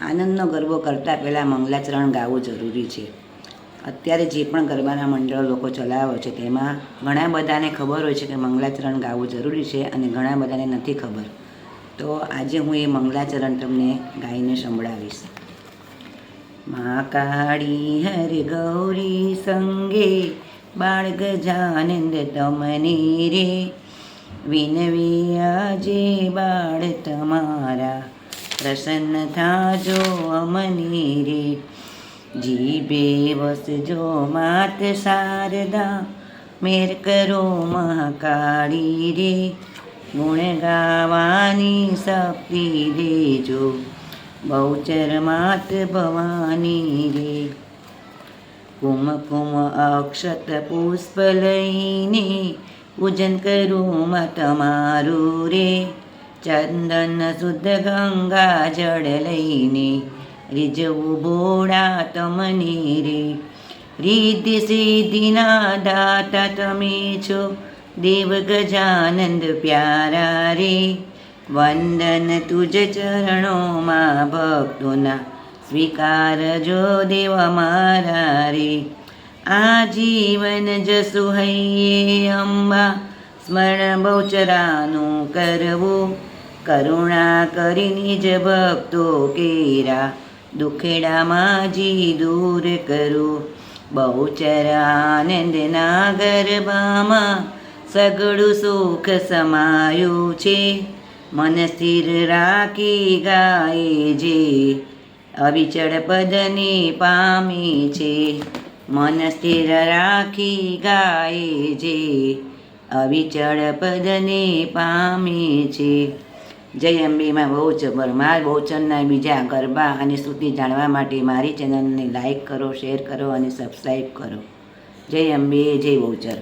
આનંદનો ગરબો કરતાં પહેલાં મંગલાચરણ ગાવું જરૂરી છે. અત્યારે જે પણ ગરબાના મંડળ લોકો ચલાવે છે, તેમાં ઘણા બધાને ખબર હોય છે કે મંગલાચરણ ગાવું જરૂરી છે અને ઘણા બધાને નથી ખબર. તો આજે હું એ મંગલાચરણ તમને ગાઈને સંભળાવીશ. મા કાળી હર ગૌરી સંગે બાળ ગજાનંદ તમને રે. વિનવી આજે બાળ તમારા પ્રસન્ન થાજો અમની રે. જીભે વસજો માત શારદા, મેર કરો મહાકાળી રે. ગુણ ગાવાની શક્તિ દેજો, બહુચર માત ભવાની રે. કુમકુમ અક્ષત પુષ્પ લઈને પૂજન કરું તમારું રે. ચંદન શુદ્ધ ગંગા જળ લઈને રીજવું બોડા તમને રે રીતિ સિદ્ધિના દાતા તમે છો દેવ ગજાનંદ પ્યારા રે વંદન તુજ ચરણોમાં ભક્તોના સ્વીકાર જો દેવ મારા રે આજીવન જસુ હૈયે અંબા સ્મરણ બહુચરાનું કરવું કરુણા કરી નિજ ભક્તો કેરા, દુખેડામાં જી દૂર કરું. બહુચર આનંદના ગરબામાં સગડું સુખ સમાયું છે. મન સ્થિર રાખી ગાય જે અવિચળ પદને પામી છે. મન સ્થિર રાખી ગાય જે અવિચળ પદને પામી છે. જય અંબીમાં બહુ જબર માર બહુચનના બીજા ગરબા અને સ્તુતિ જાણવા માટે મારી ચેનલને લાઇક કરો, શેર કરો અને સબસ્ક્રાઈબ કરો. જય અંબે જય બહુચર.